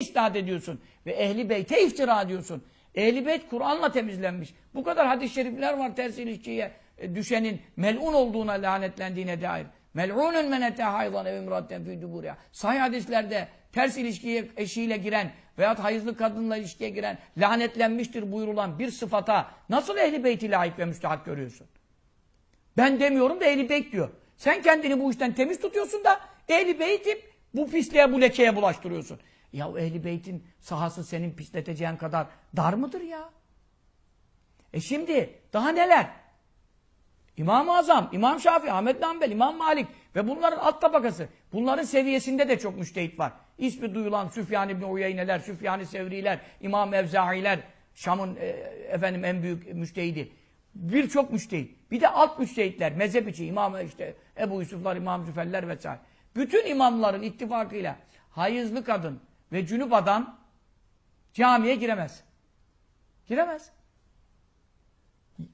isnat ediyorsun. Ve ehli beyte iftira ediyorsun. Ehli beyt Kur'an'la temizlenmiş. Bu kadar hadis-i şerifler var ters ilişkiye e, düşenin melun olduğuna lanetlendiğine dair. Mel'unun men ete hayzan ev imratten fî duburiha. Sahih hadislerde ters ilişkiye eşiyle giren veyahut hayızlı kadınla ilişkiye giren lanetlenmiştir buyurulan bir sıfata nasıl ehli beyti layık ve müstahak görüyorsun? Ben demiyorum da ehli beyt diyor. Sen kendini bu işten temiz tutuyorsun da ehli beyti bu pisliğe bu lekeye bulaştırıyorsun. Ya ehli beytin sahası senin pisleteceğin kadar dar mıdır ya? E şimdi daha neler? İmam-ı Azam, İmam Şafii, Ahmet Nambel, İmam Malik ve bunların alt tabakası. Bunların seviyesinde de çok müştehit var. İsmi duyulan Süfyan İbni Uyeyneler, Süfyan-ı Sevriler, İmam Evzailer, Şam'ın e, efendim en büyük müştehidi. Birçok müştehit. Bir de alt müştehitler, mezhep içi, İmam işte Ebu Yusuflar, İmam Züferler vesaire. Bütün imamların ittifakıyla hayızlı kadın ve cünüp adam camiye giremez. Giremez.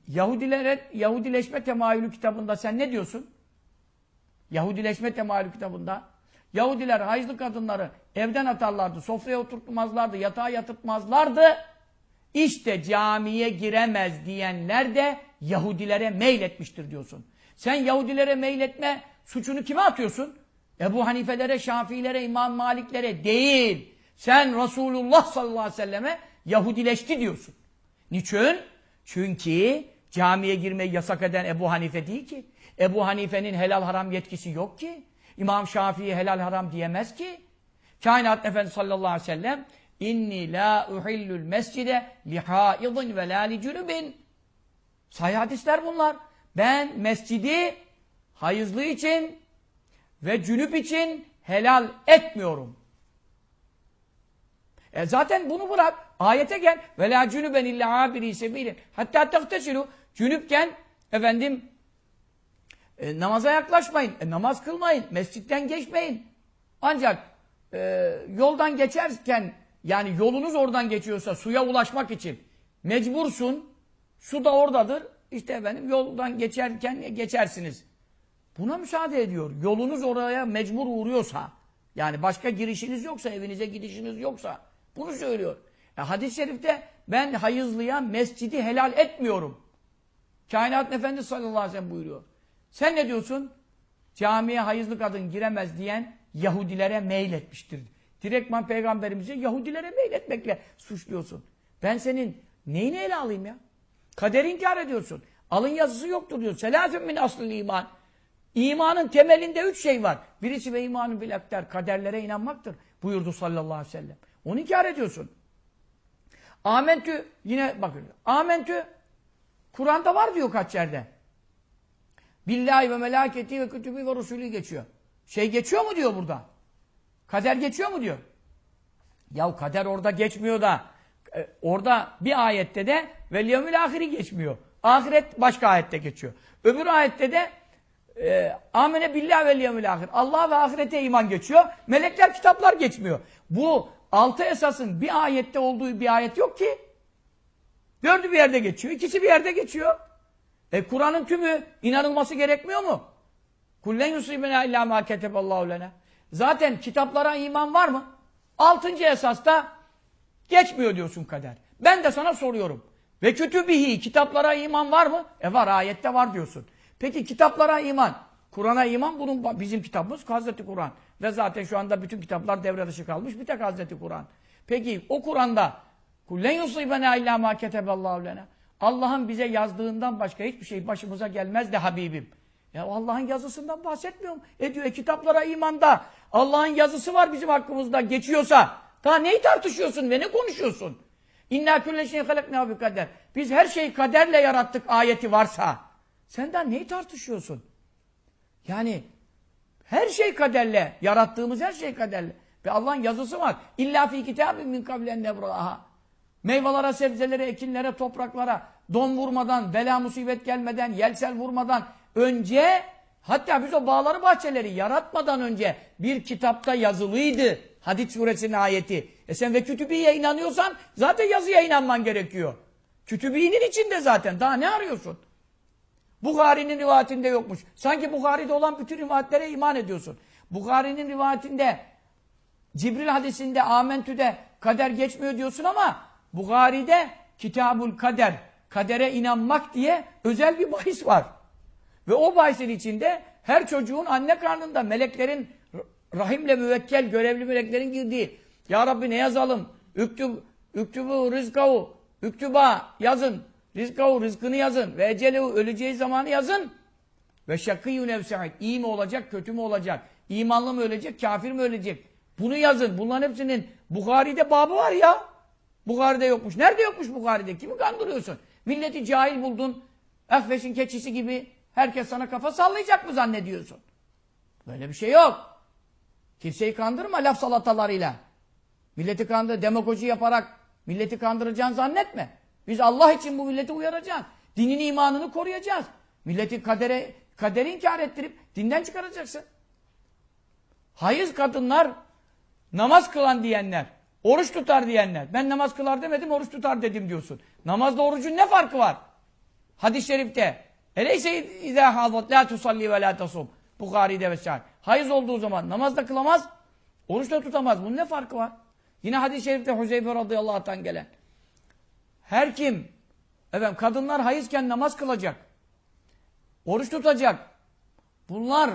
Yahudilere Yahudileşme temayülü kitabında sen ne diyorsun? Yahudileşme temayülü kitabında Yahudiler hayızlı kadınları evden atarlardı, sofraya oturtmazlardı, yatağa yatırtmazlardı. İşte camiye giremez diyenler de Yahudilere meyletmiştir diyorsun. Sen Yahudilere meyletme suçunu kime atıyorsun? Ebu Hanifelere, Şafilere, İmam Maliklere değil. Sen Resulullah sallallahu aleyhi ve selleme Yahudileşti diyorsun. Niçin? Çünkü camiye girmeyi yasak eden Ebu Hanife değil ki. Ebu Hanife'nin helal haram yetkisi yok ki. İmam Şafii helal haram diyemez ki. Kainat Efendisi sallallahu aleyhi ve sellem inni la uhillul mescide li haidin ve la li cünübin. Sahih hadisler bunlar. Ben mescidi hayızlı için ve cünüp için helal etmiyorum. E zaten bunu bırak. Ayete gel. Ve la cünüben illa abiri sebilin. Hatta tehtesilu. Cünüpken efendim e, namaza yaklaşmayın. E, namaz kılmayın. Mescitten geçmeyin. Ancak e, yoldan geçerken yani yolunuz oradan geçiyorsa suya ulaşmak için mecbursun. Su da oradadır. İşte efendim yoldan geçerken geçersiniz. Buna müsaade ediyor. Yolunuz oraya mecbur uğruyorsa yani başka girişiniz yoksa, evinize gidişiniz yoksa bunu söylüyor. E, Hadis-i şerifte ben hayızlıya mescidi helal etmiyorum. Kainat Efendisi sallallahu aleyhi ve sellem buyuruyor. Sen ne diyorsun? Camiye hayızlı kadın giremez diyen Yahudilere meyletmiştir. Direktman peygamberimizi Yahudilere meyletmekle suçluyorsun. Ben senin neyini ele alayım ya? Kaderi inkar ediyorsun. Alın yazısı yoktur diyor. Selafün min aslı iman. İmanın temelinde üç şey var. Birisi ve imanın bil akder, kaderlere inanmaktır. Buyurdu sallallahu aleyhi ve sellem. Onu inkar ediyorsun. Amentü yine bakın. Amentü Kur'an'da var diyor kaç yerde. Billahi ve melaketi ve kütübü ve rusulü geçiyor. Şey geçiyor mu diyor burada? Kader geçiyor mu diyor? Ya kader orada geçmiyor da e, orada bir ayette de vel yevmil ahiri geçmiyor. Ahiret başka ayette geçiyor. Öbür ayette de e, amene billah vel yevmil ahir. Allah ve ahirete iman geçiyor. Melekler kitaplar geçmiyor. Bu altı esasın bir ayette olduğu bir ayet yok ki. Dördü bir yerde geçiyor. ikisi bir yerde geçiyor. E Kur'an'ın tümü inanılması gerekmiyor mu? Kullen yusibena illa ma keteballahu lena. Zaten kitaplara iman var mı? Altıncı esasta geçmiyor diyorsun kader. Ben de sana soruyorum. Ve kütübihi kitaplara iman var mı? E var ayette var diyorsun. Peki kitaplara iman. Kur'an'a iman bunun bizim kitabımız Hazreti Kur'an. Ve zaten şu anda bütün kitaplar devre dışı kalmış. Bir tek Hazreti Kur'an. Peki o Kur'an'da kullen yusibena illa ma keteballahu. Allah'ın bize yazdığından başka hiçbir şey başımıza gelmez de Habibim. Ya Allah'ın yazısından bahsetmiyorum. E diyor e, kitaplara imanda Allah'ın yazısı var bizim hakkımızda geçiyorsa daha neyi tartışıyorsun ve ne konuşuyorsun? İnna külle şeyin halakna bi kader. Biz her şeyi kaderle yarattık ayeti varsa. Sen daha neyi tartışıyorsun? Yani her şey kaderle. Yarattığımız her şey kaderle. Ve Allah'ın yazısı var. İlla fi kitabin min kablen nebraha. Meyvelere, sebzelere, ekinlere, topraklara don vurmadan, bela musibet gelmeden, yelsel vurmadan önce hatta biz o bağları bahçeleri yaratmadan önce bir kitapta yazılıydı. Hadid suresinin ayeti. E sen ve kütübiye inanıyorsan zaten yazıya inanman gerekiyor. Kütübinin içinde zaten. Daha ne arıyorsun? Bukhari'nin rivayetinde yokmuş. Sanki Bukhari'de olan bütün rivayetlere iman ediyorsun. Bukhari'nin rivayetinde Cibril hadisinde Amentü'de kader geçmiyor diyorsun ama Bukhari'de Kitabul Kader, kadere inanmak diye özel bir bahis var. Ve o bahisin içinde her çocuğun anne karnında meleklerin rahimle müvekkel, görevli meleklerin girdiği Ya Rabbi ne yazalım? Üktüb, üktübü rizkavu, üktüba yazın. Rizkavu, rızkını yazın. Ve ecelehu, öleceği zamanı yazın. Ve şakîyü nefsa'id. İyi mi olacak, kötü mü olacak? İmanlı mı ölecek, kafir mi ölecek? Bunu yazın. Bunların hepsinin Bukhari'de babı var ya. Bukhari'de yokmuş. Nerede yokmuş Bukhari'de? Kimi kandırıyorsun? Milleti cahil buldun. Akfeş'in keçisi gibi herkes sana kafa sallayacak mı zannediyorsun? Böyle bir şey yok. Kimseyi kandırma laf salatalarıyla. Milleti kandır, demagoji yaparak milleti kandıracağını zannetme. Biz Allah için bu milleti uyaracağız. Dinin imanını koruyacağız. Milleti kadere, kaderi inkar ettirip dinden çıkaracaksın. Hayız kadınlar, namaz kılan diyenler, oruç tutar diyenler. Ben namaz kılar demedim, oruç tutar dedim diyorsun. Namazla orucun ne farkı var? Hadis-i şerifte. Eleyse izâ hâzat lâ tusalli ve lâ tasum. Bukhari'de vesaire. Hayız olduğu zaman namaz da kılamaz, oruç da tutamaz. Bunun ne farkı var? Yine hadis-i şerifte Huzeyfe radıyallahu anh'tan gelen. Her kim, efendim kadınlar hayızken namaz kılacak, oruç tutacak. Bunlar,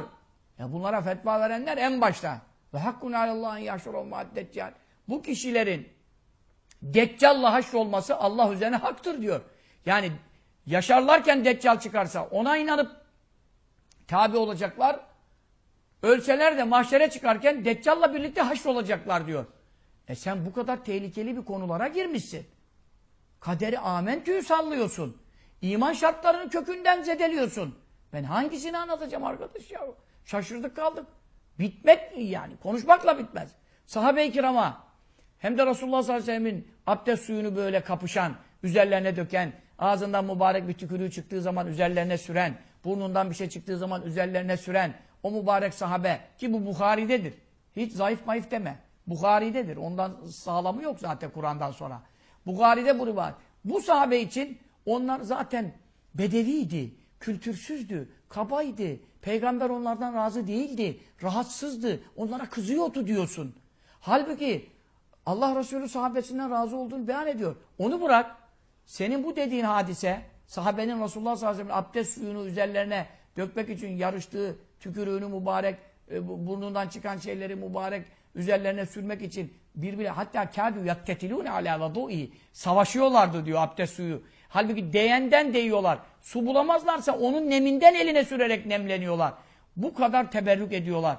ya bunlara fetva verenler en başta. Ve hakkun alallahin yaşurun muaddeccal. Bu kişilerin Deccal'la haşrolması Allah üzerine haktır diyor. Yani yaşarlarken Deccal çıkarsa ona inanıp tabi olacaklar. Ölseler de mahşere çıkarken Deccal'la birlikte haşrolacaklar diyor. E sen bu kadar tehlikeli bir konulara girmişsin. Kaderi amentüyü sallıyorsun. İman şartlarını kökünden zedeliyorsun. Ben hangisini anlatacağım arkadaş ya? Şaşırdık kaldık. Bitmek yani. Konuşmakla bitmez. Sahabe-i kirama hem de Resulullah sallallahu aleyhi ve sellemin abdest suyunu böyle kapışan, üzerlerine döken, ağzından mübarek bir tükürüğü çıktığı zaman üzerlerine süren, burnundan bir şey çıktığı zaman üzerlerine süren o mübarek sahabe ki bu Bukhari'dedir. Hiç zayıf mayıf deme. Bukhari'dedir. Ondan sağlamı yok zaten Kur'an'dan sonra. Bukhari'de bu rivayet. Bu sahabe için onlar zaten bedeviydi, kültürsüzdü, kabaydı. Peygamber onlardan razı değildi, rahatsızdı. Onlara kızıyordu diyorsun. Halbuki Allah Resulü sahabesinden razı olduğunu beyan ediyor. Onu bırak. Senin bu dediğin hadise sahabenin Resulullah sallallahu aleyhi ve sellem abdest suyunu üzerlerine dökmek için yarıştığı tükürüğünü mübarek e, burnundan çıkan şeyleri mübarek üzerlerine sürmek için birbirine hatta kâdü yaktetilûne alâ vadû'i savaşıyorlardı diyor abdest suyu. Halbuki değenden değiyorlar. Su bulamazlarsa onun neminden eline sürerek nemleniyorlar. Bu kadar teberrük ediyorlar.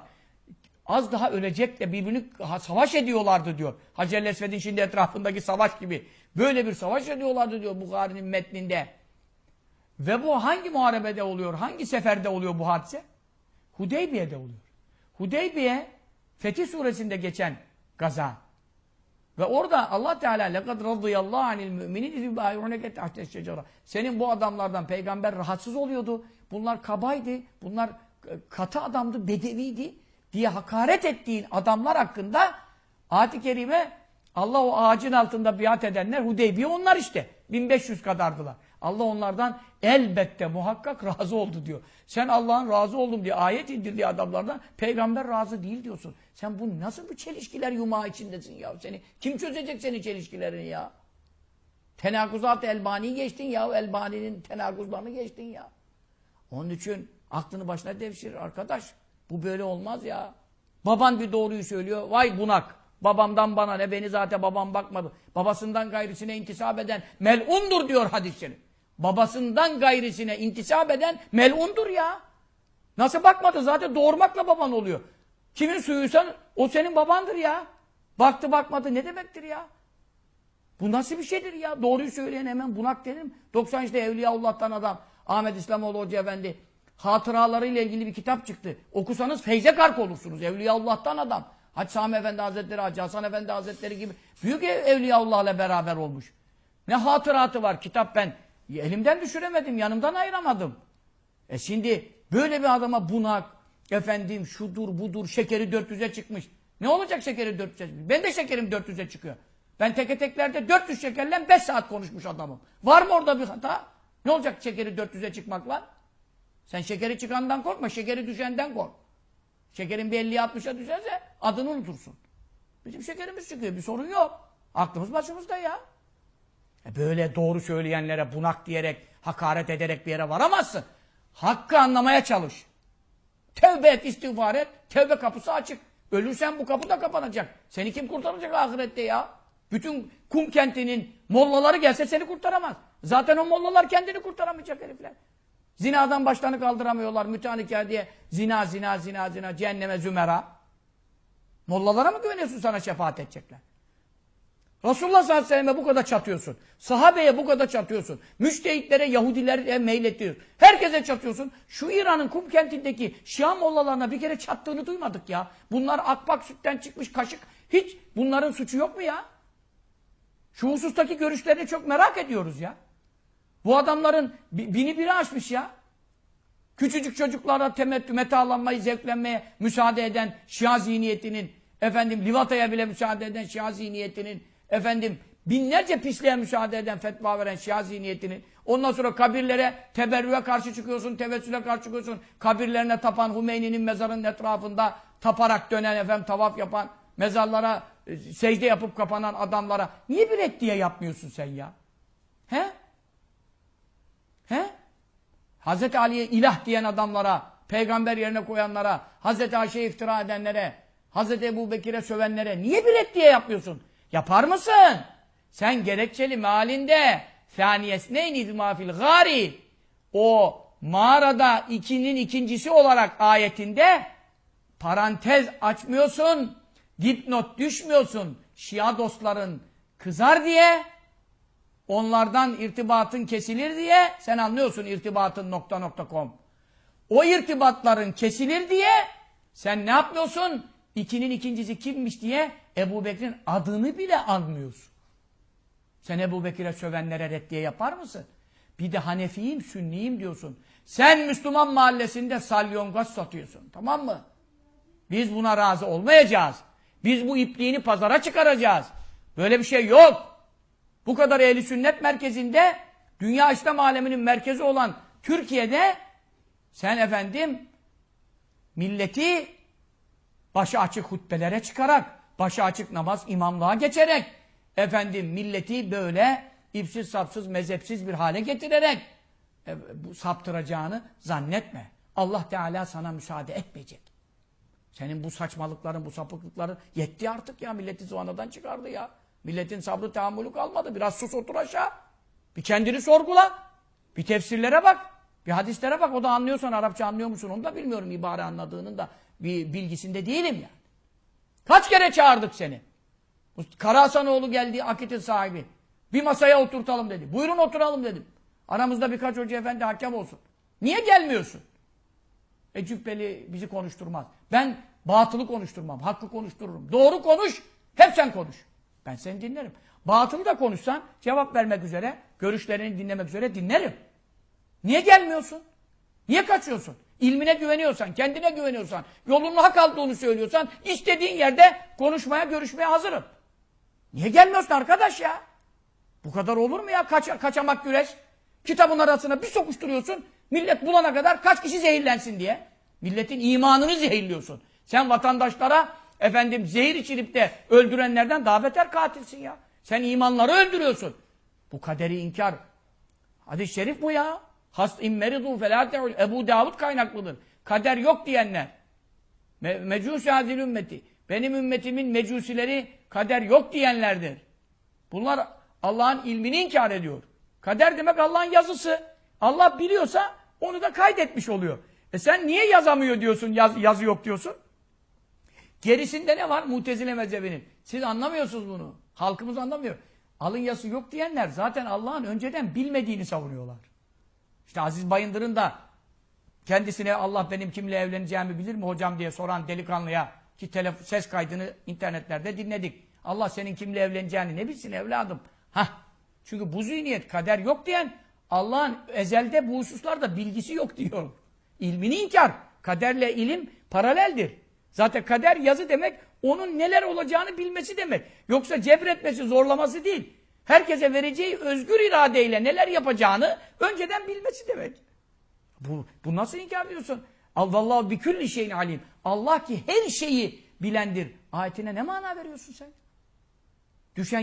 Az daha ölecek de birbirini savaş ediyorlardı diyor. Hacer Esved'in şimdi etrafındaki savaş gibi. Böyle bir savaş ediyorlardı diyor Bukhari'nin metninde. Ve bu hangi muharebede oluyor? Hangi seferde oluyor bu hadise? Hudeybiye'de oluyor. Hudeybiye Fetih suresinde geçen gaza. Ve orada Allah Teala lekad radıyallahu anil müminin izin bâyûneke tahtes şecera. Senin bu adamlardan peygamber rahatsız oluyordu. Bunlar kabaydı. Bunlar katı adamdı, bedeviydi diye hakaret ettiğin adamlar hakkında ayet-i kerime Allah o ağacın altında biat edenler Hudeybiye onlar işte. 1500 kadardılar. Allah onlardan elbette muhakkak razı oldu diyor. Sen Allah'ın razı oldum diye ayet indirdiği adamlardan peygamber razı değil diyorsun. Sen bu nasıl bir çelişkiler yumağı içindesin ya? Seni kim çözecek senin çelişkilerini ya? Tenakuzat Elbani geçtin ya. Elbani'nin tenakuzlarını geçtin ya. Onun için aklını başına devşirir arkadaş. Bu böyle olmaz ya. Baban bir doğruyu söylüyor. Vay bunak. Babamdan bana ne beni zaten babam bakmadı. Babasından gayrisine intisap eden melundur diyor hadis-i. Babasından gayrisine intisap eden melundur ya. Nasıl bakmadı? Zaten doğurmakla baban oluyor. Kimin suyuysan o senin babandır ya. Baktı bakmadı ne demektir ya? Bu nasıl bir şeydir ya? Doğruyu söyleyen hemen bunak dedim. 90 işte Evliyaullah'tan adam. Ahmet İslamoğlu Hoca Efendi. Hatıralarıyla ilgili bir kitap çıktı. Okusanız feyze kark olursunuz. Evliyaullah'tan adam. Hacı Sami Efendi Hazretleri, Hacı Hasan Efendi Hazretleri gibi büyük Evliyaullah'la beraber olmuş. Ne hatıratı var kitap ben elimden düşüremedim, yanımdan ayıramadım. E şimdi böyle bir adama bunak, efendim şudur budur, şekeri 400'e çıkmış. Ne olacak şekeri 400'e çıkmış? Ben de şekerim 400'e çıkıyor. Ben teke teklerde 400 şekerle 5 saat konuşmuş adamım. Var mı orada bir hata? Ne olacak şekeri 400'e çıkmakla? Sen şekeri çıkandan korkma, şekeri düşenden kork. Şekerin bir 50'ye 60'a düşerse adını unutursun. Bizim şekerimiz çıkıyor. Bir sorun yok. Aklımız başımızda ya. E böyle doğru söyleyenlere bunak diyerek, hakaret ederek bir yere varamazsın. Hakkı anlamaya çalış. Tevbe et, istiğfar et. Tevbe kapısı açık. Ölürsen bu kapı da kapanacak. Seni kim kurtaracak ahirette ya? Bütün kum kentinin mollaları gelse seni kurtaramaz. Zaten o mollalar kendini kurtaramayacak herifler. Zinadan başlarını kaldıramıyorlar. Mütehanikâ diye zina, zina, zina, zina, cehenneme zümera. Mollalara mı güveniyorsun sana şefaat edecekler? Resulullah sallallahu aleyhi ve sellem'e bu kadar çatıyorsun. Sahabeye bu kadar çatıyorsun. Müştehitlere, Yahudilere meylettiyorsun. Herkese çatıyorsun. Şu İran'ın kum kentindeki Şia mollalarına bir kere çattığını duymadık ya. Bunlar akbak sütten çıkmış kaşık. Hiç bunların suçu yok mu ya? Şu husustaki görüşlerini çok merak ediyoruz ya. Bu adamların bi- bini biri aşmış ya. Küçücük çocuklara temettü, metalanmayı, zevklenmeye müsaade eden Şia zihniyetinin, efendim livataya bile müsaade eden Şia zihniyetinin, efendim binlerce pisliğe müsaade eden, fetva veren Şia zihniyetinin, ondan sonra kabirlere teberrüye karşı çıkıyorsun, tevessüle karşı çıkıyorsun, kabirlerine tapan Hümeyni'nin mezarının etrafında taparak dönen, efendim tavaf yapan, mezarlara e, secde yapıp kapanan adamlara niye bir reddiye yapmıyorsun sen ya? He? He? Hazreti Ali'ye ilah diyen adamlara, peygamber yerine koyanlara, Hazreti Ayşe'ye iftira edenlere, Hazreti Ebu Bekir'e sövenlere niye bir reddiye yapmıyorsun? Yapar mısın? Sen gerekçeli mealinde saniyesneyn izmafil gari o mağarada ikinin ikincisi olarak ayetinde parantez açmıyorsun, dipnot düşmüyorsun. Şia dostların kızar diye onlardan irtibatın kesilir diye sen anlıyorsun irtibatın nokta nokta com. O irtibatların kesilir diye sen ne yapmıyorsun? İkinin ikincisi kimmiş diye Ebu Bekir'in adını bile anmıyorsun. Sen Ebu Bekir'e sövenlere reddiye yapar mısın? Bir de Hanefiyim, Sünniyim diyorsun. Sen Müslüman mahallesinde salyongoz satıyorsun. Tamam mı? Biz buna razı olmayacağız. Biz bu ipliğini pazara çıkaracağız. Böyle bir şey yok. Bu kadar ehli sünnet merkezinde dünya İslam aleminin merkezi olan Türkiye'de sen efendim milleti başı açık hutbelere çıkarak, başı açık namaz imamlığa geçerek efendim milleti böyle ipsiz sapsız mezhepsiz bir hale getirerek e, bu saptıracağını zannetme. Allah Teala sana müsaade etmeyecek. Senin bu saçmalıkların, bu sapıklıkların yetti artık ya. Milleti zıvanadan çıkardı ya. Milletin sabrı tahammülü kalmadı. Biraz sus otur aşağı. Bir kendini sorgula. Bir tefsirlere bak. Bir hadislere bak. O da anlıyorsan Arapça anlıyor musun? Onu da bilmiyorum. ibare anladığının da bir bilgisinde değilim yani. Kaç kere çağırdık seni? Bu Kara Hasanoğlu geldi akitin sahibi. Bir masaya oturtalım dedi. Buyurun oturalım dedim. Aramızda birkaç hoca efendi hakem olsun. Niye gelmiyorsun? E cübbeli bizi konuşturmaz. Ben batılı konuşturmam, hakkı konuştururum. Doğru konuş, hep sen konuş. Ben seni dinlerim. Batılı da konuşsan cevap vermek üzere, görüşlerini dinlemek üzere dinlerim. Niye gelmiyorsun? Niye kaçıyorsun? İlmine güveniyorsan, kendine güveniyorsan, yolunun hak aldığını söylüyorsan, istediğin yerde konuşmaya, görüşmeye hazırım. Niye gelmiyorsun arkadaş ya? Bu kadar olur mu ya? Kaç, kaçamak güreş. Kitabın arasına bir sokuşturuyorsun. Millet bulana kadar kaç kişi zehirlensin diye. Milletin imanını zehirliyorsun. Sen vatandaşlara efendim zehir içirip de öldürenlerden daha beter katilsin ya. Sen imanları öldürüyorsun. Bu kaderi inkar. Hadis-i şerif bu ya. Hast immeridu felâte'ul. Ebu Davud kaynaklıdır. Kader yok diyenler. Me Mecûs hazil ümmeti. Benim ümmetimin mecusileri kader yok diyenlerdir. Bunlar Allah'ın ilmini inkar ediyor. Kader demek Allah'ın yazısı. Allah biliyorsa onu da kaydetmiş oluyor. E sen niye yazamıyor diyorsun, yaz, yazı yok diyorsun? Gerisinde ne var? Mutezile mezhebinin. Siz anlamıyorsunuz bunu. Halkımız anlamıyor. Alın yazısı yok diyenler zaten Allah'ın önceden bilmediğini savunuyorlar. İşte Aziz Bayındır'ın da kendisine Allah benim kimle evleneceğimi bilir mi hocam diye soran delikanlıya ki telef- ses kaydını internetlerde dinledik. Allah senin kimle evleneceğini ne bilsin evladım. Hah. Çünkü bu zihniyet kader yok diyen Allah'ın ezelde bu hususlarda bilgisi yok diyor. İlmini inkar. Kaderle ilim paraleldir. Zaten kader yazı demek onun neler olacağını bilmesi demek. Yoksa cebretmesi, zorlaması değil. Herkese vereceği özgür iradeyle neler yapacağını önceden bilmesi demek. Bu, bu nasıl inkar ediyorsun? Allahu bi külli şeyin alim. Allah ki her şeyi bilendir. Ayetine ne mana veriyorsun sen? Düşen